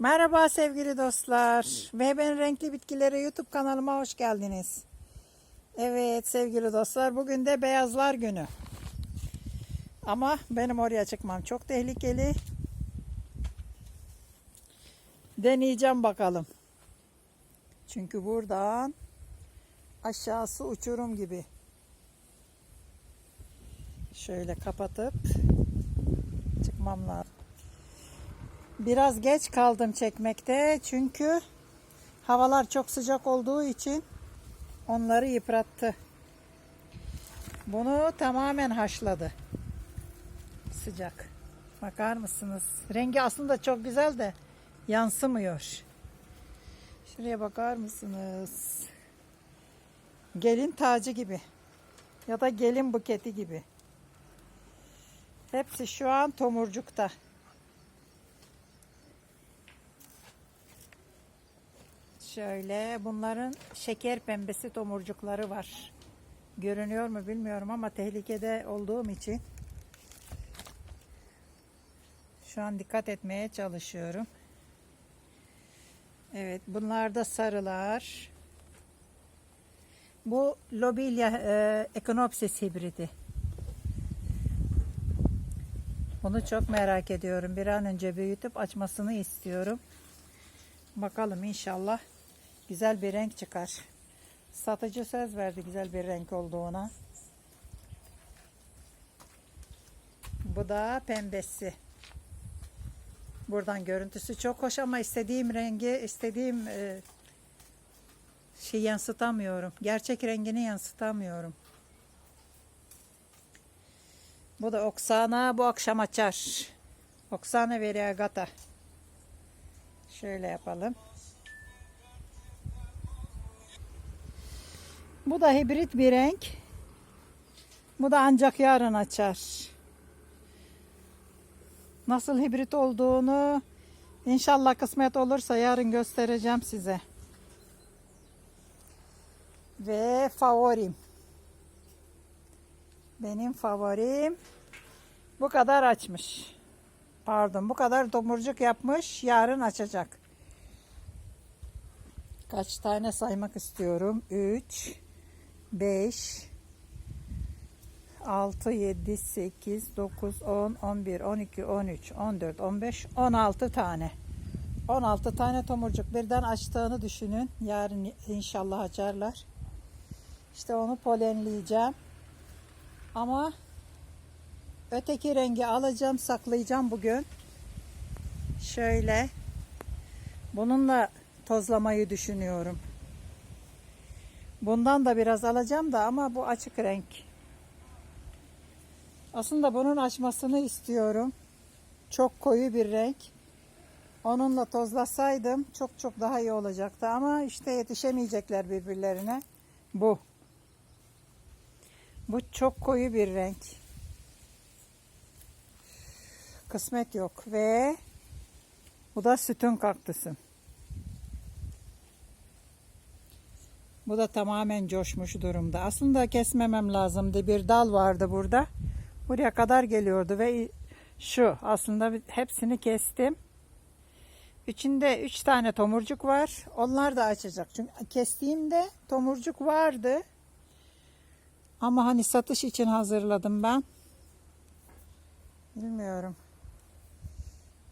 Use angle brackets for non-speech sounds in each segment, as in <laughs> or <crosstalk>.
Merhaba sevgili dostlar. Ve ben Renkli Bitkileri YouTube kanalıma hoş geldiniz. Evet sevgili dostlar bugün de beyazlar günü. Ama benim oraya çıkmam çok tehlikeli. Deneyeceğim bakalım. Çünkü buradan aşağısı uçurum gibi. Şöyle kapatıp çıkmam lazım. Biraz geç kaldım çekmekte çünkü havalar çok sıcak olduğu için onları yıprattı. Bunu tamamen haşladı. Sıcak. Bakar mısınız? Rengi aslında çok güzel de yansımıyor. Şuraya bakar mısınız? Gelin tacı gibi ya da gelin buketi gibi. Hepsi şu an tomurcukta. Şöyle bunların şeker pembesi tomurcukları var. Görünüyor mu bilmiyorum ama tehlikede olduğum için şu an dikkat etmeye çalışıyorum. Evet bunlar da sarılar. Bu Lobelia e, Echinopsis hibridi. Bunu çok merak ediyorum. Bir an önce büyütüp açmasını istiyorum. Bakalım inşallah güzel bir renk çıkar. Satıcı söz verdi güzel bir renk olduğuna. Bu da pembesi. Buradan görüntüsü çok hoş ama istediğim rengi, istediğim e, şey yansıtamıyorum. Gerçek rengini yansıtamıyorum. Bu da Oksana bu akşam açar. Oksana variegata. Şöyle yapalım. Bu da hibrit bir renk. Bu da ancak yarın açar. Nasıl hibrit olduğunu inşallah kısmet olursa yarın göstereceğim size. Ve favorim. Benim favorim bu kadar açmış. Pardon bu kadar domurcuk yapmış. Yarın açacak. Kaç tane saymak istiyorum? 3 5 6 7 8 9 10 11 12 13 14 15 16 tane. 16 tane tomurcuk birden açtığını düşünün. Yarın inşallah açarlar. İşte onu polenleyeceğim. Ama öteki rengi alacağım, saklayacağım bugün. Şöyle. Bununla tozlamayı düşünüyorum. Bundan da biraz alacağım da ama bu açık renk. Aslında bunun açmasını istiyorum. Çok koyu bir renk. Onunla tozlasaydım çok çok daha iyi olacaktı ama işte yetişemeyecekler birbirlerine. Bu. Bu çok koyu bir renk. Kısmet yok ve bu da sütun kaktüsü. Bu da tamamen coşmuş durumda. Aslında kesmemem lazımdı. Bir dal vardı burada. Buraya kadar geliyordu ve şu aslında hepsini kestim. İçinde üç tane tomurcuk var. Onlar da açacak. Çünkü kestiğimde tomurcuk vardı. Ama hani satış için hazırladım ben. Bilmiyorum.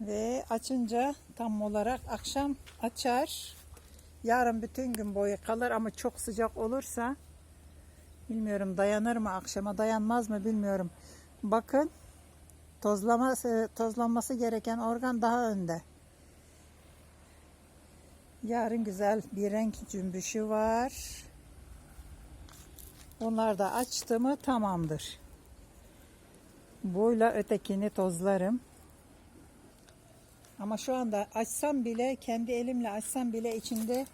Ve açınca tam olarak akşam açar. Yarın bütün gün boyu kalır ama çok sıcak olursa bilmiyorum dayanır mı akşama dayanmaz mı bilmiyorum. Bakın tozlaması, tozlanması gereken organ daha önde. Yarın güzel bir renk cümbüşü var. Onlar da açtı mı tamamdır. Buyla ötekini tozlarım. Ama şu anda açsam bile kendi elimle açsam bile içinde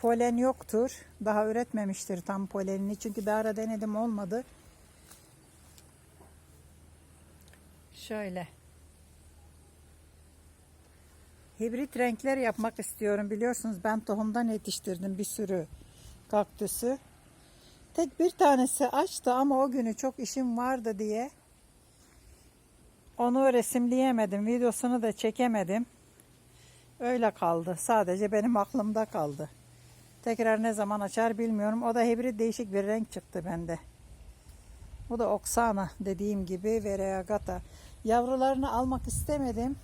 polen yoktur. Daha üretmemiştir tam polenini. Çünkü daha da denedim olmadı. Şöyle. Hibrit renkler yapmak istiyorum. Biliyorsunuz ben tohumdan yetiştirdim bir sürü kaktüsü. Tek bir tanesi açtı ama o günü çok işim vardı diye onu resimleyemedim. Videosunu da çekemedim. Öyle kaldı. Sadece benim aklımda kaldı. Tekrar ne zaman açar bilmiyorum. O da hibrit değişik bir renk çıktı bende. Bu da Oksana dediğim gibi Vereagata. Yavrularını almak istemedim.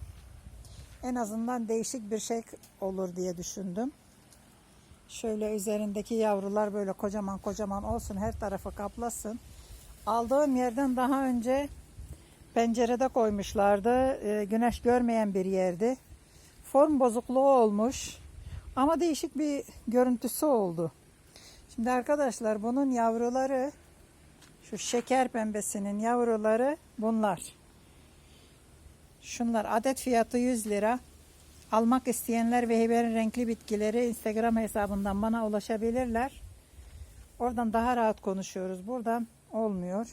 En azından değişik bir şey olur diye düşündüm. Şöyle üzerindeki yavrular böyle kocaman kocaman olsun her tarafı kaplasın. Aldığım yerden daha önce pencerede koymuşlardı. Ee, güneş görmeyen bir yerdi. Form bozukluğu olmuş. Ama değişik bir görüntüsü oldu. Şimdi arkadaşlar bunun yavruları şu şeker pembesinin yavruları bunlar. Şunlar adet fiyatı 100 lira. Almak isteyenler ve Heber'in renkli bitkileri Instagram hesabından bana ulaşabilirler. Oradan daha rahat konuşuyoruz. Buradan olmuyor.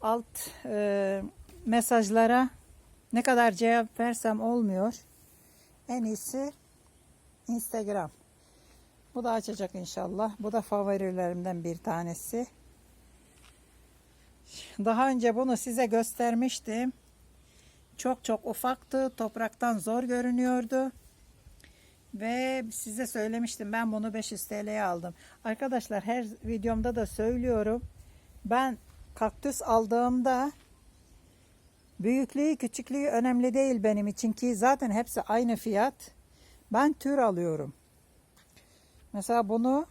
Alt e, mesajlara ne kadar cevap versem olmuyor. En iyisi Instagram. Bu da açacak inşallah. Bu da favorilerimden bir tanesi. Daha önce bunu size göstermiştim. Çok çok ufaktı. Topraktan zor görünüyordu. Ve size söylemiştim ben bunu 500 TL'ye aldım. Arkadaşlar her videomda da söylüyorum. Ben kaktüs aldığımda büyüklüğü küçüklüğü önemli değil benim için ki zaten hepsi aynı fiyat. Ben tür alıyorum. Mesela bunu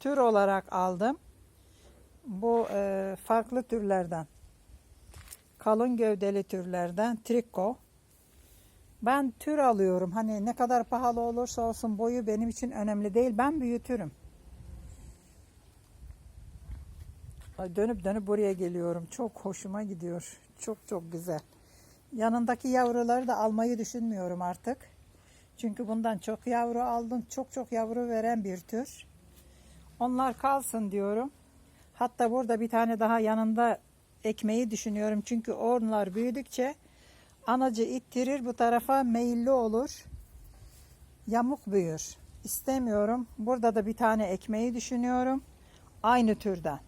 tür olarak aldım. Bu e, farklı türlerden. Kalın gövdeli türlerden triko. Ben tür alıyorum. Hani ne kadar pahalı olursa olsun boyu benim için önemli değil. Ben büyütürüm. Dönüp dönüp buraya geliyorum. Çok hoşuma gidiyor. Çok çok güzel. Yanındaki yavruları da almayı düşünmüyorum artık. Çünkü bundan çok yavru aldım. Çok çok yavru veren bir tür. Onlar kalsın diyorum. Hatta burada bir tane daha yanında ekmeği düşünüyorum. Çünkü onlar büyüdükçe anacı ittirir bu tarafa meyilli olur. Yamuk büyür. İstemiyorum. Burada da bir tane ekmeği düşünüyorum. Aynı türden.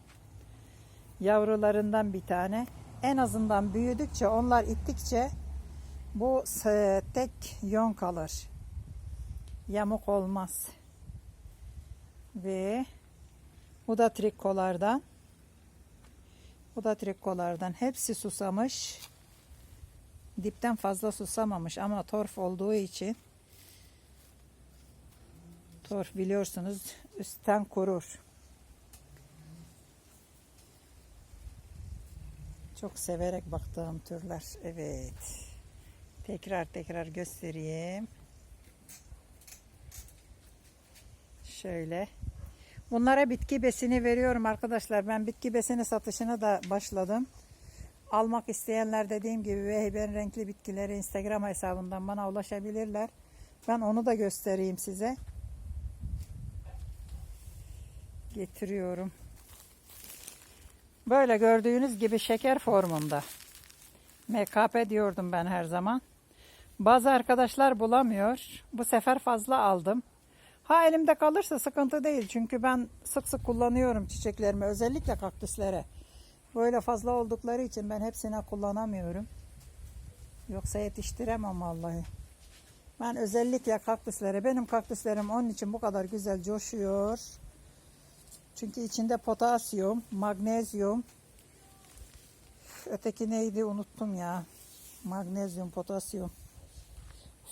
Yavrularından bir tane. En azından büyüdükçe onlar ittikçe bu s- tek yön kalır. Yamuk olmaz. Ve bu da trikolardan. Bu da trikolardan. Hepsi susamış. Dipten fazla susamamış ama torf olduğu için torf biliyorsunuz üstten kurur. Çok severek baktığım türler. Evet. Tekrar tekrar göstereyim. Şöyle. Bunlara bitki besini veriyorum arkadaşlar. Ben bitki besini satışına da başladım. Almak isteyenler dediğim gibi Vehben Renkli Bitkileri Instagram hesabından bana ulaşabilirler. Ben onu da göstereyim size. Getiriyorum. Böyle gördüğünüz gibi şeker formunda. MKP diyordum ben her zaman. Bazı arkadaşlar bulamıyor. Bu sefer fazla aldım. Ha elimde kalırsa sıkıntı değil. Çünkü ben sık sık kullanıyorum çiçeklerimi. Özellikle kaktüslere. Böyle fazla oldukları için ben hepsine kullanamıyorum. Yoksa yetiştiremem vallahi. Ben özellikle kaktüslere, benim kaktüslerim onun için bu kadar güzel coşuyor. Çünkü içinde potasyum, magnezyum, öteki neydi unuttum ya. Magnezyum, potasyum.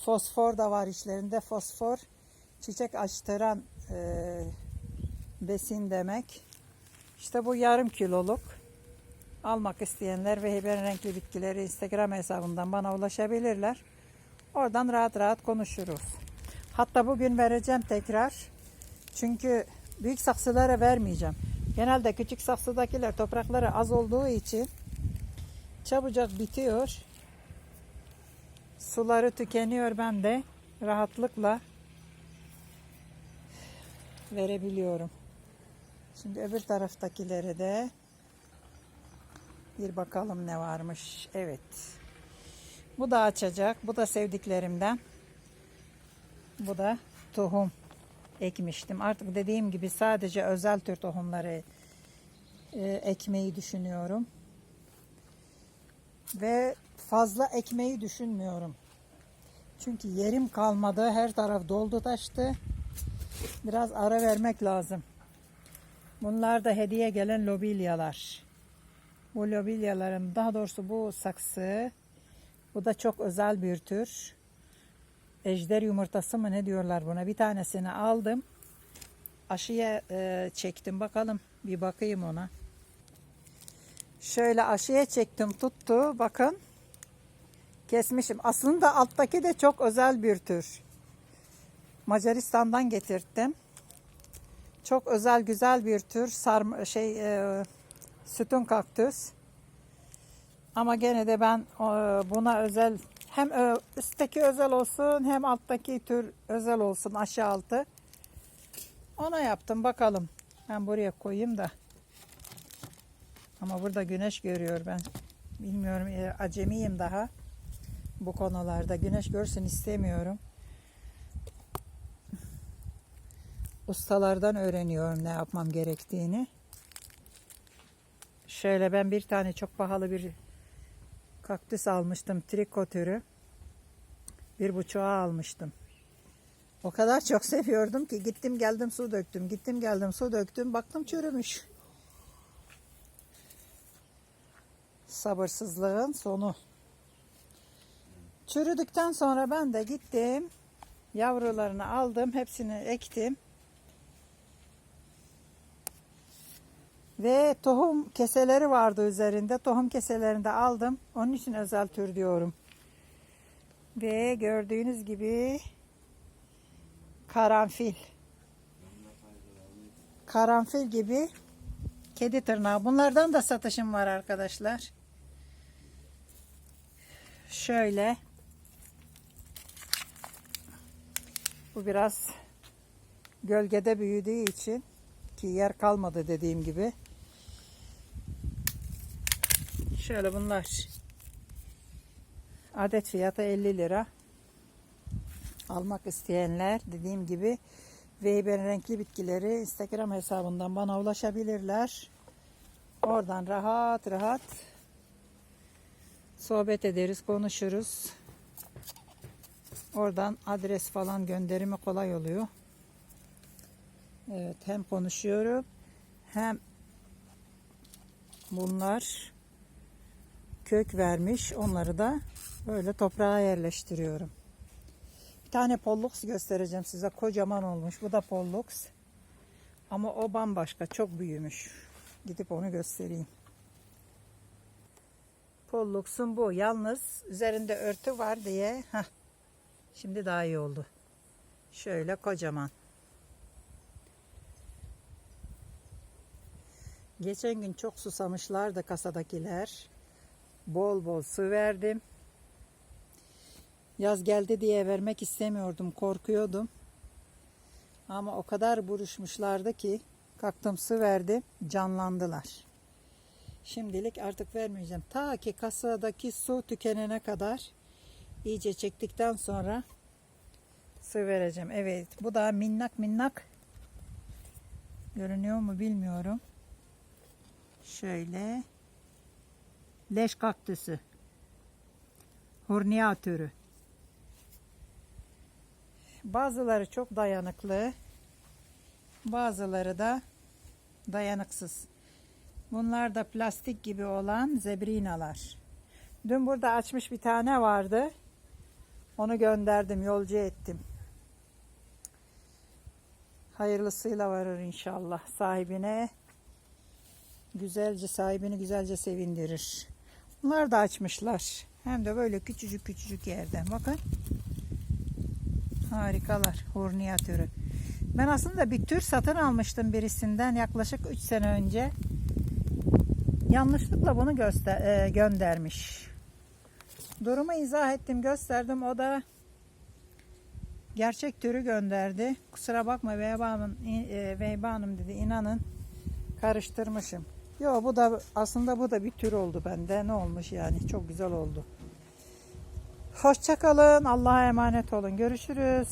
Fosfor da var içlerinde. Fosfor çiçek açtıran e, besin demek. İşte bu yarım kiloluk. Almak isteyenler ve Heber Renkli Bitkileri Instagram hesabından bana ulaşabilirler. Oradan rahat rahat konuşuruz. Hatta bugün vereceğim tekrar. Çünkü büyük saksılara vermeyeceğim. Genelde küçük saksıdakiler toprakları az olduğu için çabucak bitiyor. Suları tükeniyor ben de rahatlıkla verebiliyorum. Şimdi öbür taraftakilere de bir bakalım ne varmış. Evet. Bu da açacak. Bu da sevdiklerimden. Bu da tohum ekmiştim. Artık dediğim gibi sadece özel tür tohumları e, ekmeyi düşünüyorum. Ve fazla ekmeği düşünmüyorum. Çünkü yerim kalmadı. Her taraf doldu taştı. Biraz ara vermek lazım. Bunlar da hediye gelen lobilyalar. Bu lobilyaların daha doğrusu bu saksı bu da çok özel bir tür. Ejder yumurtası mı ne diyorlar buna? Bir tanesini aldım. Aşıya e, çektim bakalım. Bir bakayım ona. Şöyle aşıya çektim tuttu. Bakın. Kesmişim. Aslında alttaki de çok özel bir tür. Macaristan'dan getirttim. Çok özel güzel bir tür sarma, şey e, sütun kaktüs. Ama gene de ben e, buna özel hem ö- üstteki özel olsun hem alttaki tür özel olsun aşağı altı. Ona yaptım bakalım. Ben buraya koyayım da. Ama burada güneş görüyor ben. Bilmiyorum e, acemiyim daha bu konularda. Güneş görsün istemiyorum. Ustalardan öğreniyorum ne yapmam gerektiğini. Şöyle ben bir tane çok pahalı bir kaktüs almıştım. Triko türü. Bir buçuğa almıştım. O kadar çok <laughs> seviyordum ki gittim geldim su döktüm. Gittim geldim su döktüm. Baktım çürümüş. Sabırsızlığın sonu. Çürüdükten sonra ben de gittim. Yavrularını aldım. Hepsini ektim. Ve tohum keseleri vardı üzerinde. Tohum keselerini de aldım. Onun için özel tür diyorum. Ve gördüğünüz gibi karanfil. Karanfil gibi kedi tırnağı. Bunlardan da satışım var arkadaşlar. Şöyle. Bu biraz gölgede büyüdüğü için ki yer kalmadı dediğim gibi. Şöyle bunlar. Adet fiyatı 50 lira. Almak isteyenler dediğim gibi Veyber'in renkli bitkileri Instagram hesabından bana ulaşabilirler. Oradan rahat rahat sohbet ederiz, konuşuruz. Oradan adres falan gönderimi kolay oluyor. Evet, hem konuşuyorum hem bunlar kök vermiş. Onları da böyle toprağa yerleştiriyorum. Bir tane pollux göstereceğim size. Kocaman olmuş. Bu da pollux. Ama o bambaşka. Çok büyümüş. Gidip onu göstereyim. Pollux'un bu. Yalnız üzerinde örtü var diye. Heh, şimdi daha iyi oldu. Şöyle kocaman. Geçen gün çok susamışlardı kasadakiler. Bol bol su verdim. Yaz geldi diye vermek istemiyordum, korkuyordum. Ama o kadar buruşmuşlardı ki kalktım su verdim, canlandılar. Şimdilik artık vermeyeceğim. Ta ki kasadaki su tükenene kadar iyice çektikten sonra su vereceğim. Evet, bu da minnak minnak görünüyor mu bilmiyorum. Şöyle leş kaktüsü. Hurnia türü. Bazıları çok dayanıklı. Bazıları da dayanıksız. Bunlar da plastik gibi olan zebrinalar. Dün burada açmış bir tane vardı. Onu gönderdim, yolcu ettim. Hayırlısıyla varır inşallah sahibine. Güzelce sahibini güzelce sevindirir. Bunlar da açmışlar. Hem de böyle küçücük küçücük yerden. Bakın. Harikalar. Hurniya türü. Ben aslında bir tür satın almıştım birisinden yaklaşık 3 sene önce. Yanlışlıkla bunu göster e, göndermiş. Durumu izah ettim, gösterdim. O da gerçek türü gönderdi. Kusura bakma Veyba Hanım, e, Veyba Hanım dedi. inanın karıştırmışım. Yo bu da aslında bu da bir tür oldu bende. Ne olmuş yani? Çok güzel oldu. Hoşçakalın. Allah'a emanet olun. Görüşürüz.